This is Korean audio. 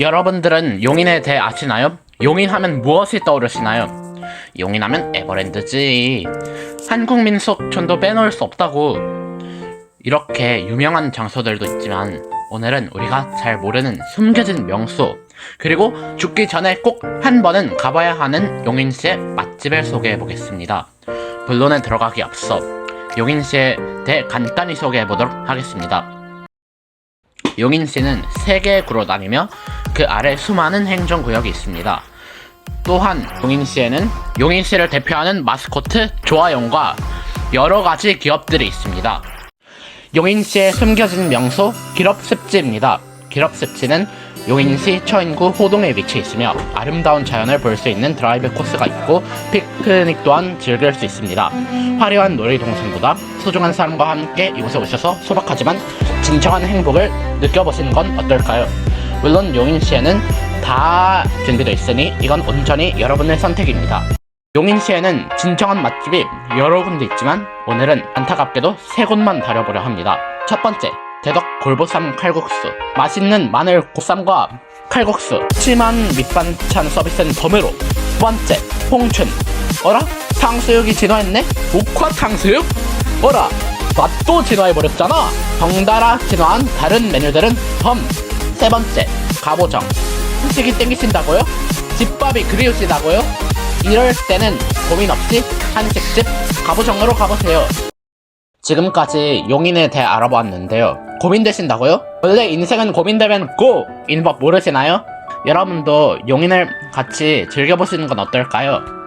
여러분들은 용인에 대해 아시나요? 용인하면 무엇이 떠오르시나요? 용인하면 에버랜드지. 한국 민 속촌도 빼놓을 수 없다고. 이렇게 유명한 장소들도 있지만 오늘은 우리가 잘 모르는 숨겨진 명소 그리고 죽기 전에 꼭 한 번은 가봐야 하는 용인시의 맛집을 소개해 보겠습니다. 본론에 들어가기 앞서 용인시에 대해 간단히 소개해 보도록 하겠습니다. 용인시는 세 개의 구로 나뉘며 그 아래 수많은 행정구역이 있습니다. 또한 용인시에는 용인시를 대표하는 마스코트 조아용과 여러 가지 기업들이 있습니다. 용인시의 숨겨진 명소 기럽습지입니다. 기럽습지는 용인시 처인구 호동에 위치해 있으며 아름다운 자연을 볼 수 있는 드라이브 코스가 있고 피크닉 또한 즐길 수 있습니다. 화려한 놀이동산보다 소중한 사람과 함께 이곳에 오셔서 소박하지만 진정한 행복을 느껴보시는 건 어떨까요? 물론 용인시에는 다 준비되어 있으니 이건 온전히 여러분의 선택입니다. 용인시에는 진정한 맛집이 여러 군데 있지만 오늘은 안타깝게도 세 곳만 다려보려 합니다. 첫 번째, 대덕 골보쌈 칼국수. 맛있는 마늘 고쌈과 칼국수. 심한 밑반찬 서비스는 덤으로. 두 번째, 홍춘. 어라? 탕수육이 진화했네? 목화 탕수육? 어라? 맛도 진화해버렸잖아? 덩달아 진화한 다른 메뉴들은 덤. 세 번째, 가보정. 음식이 땡기신다고요? 집밥이 그리우시다고요? 이럴 때는 고민 없이 한식집 가보정으로 가보세요. 지금까지 용인에 대해 알아보았는데요. 고민되신다고요? 원래 인생은 고민되면 고! 이법 모르시나요? 여러분도 용인을 같이 즐겨보시는 건 어떨까요?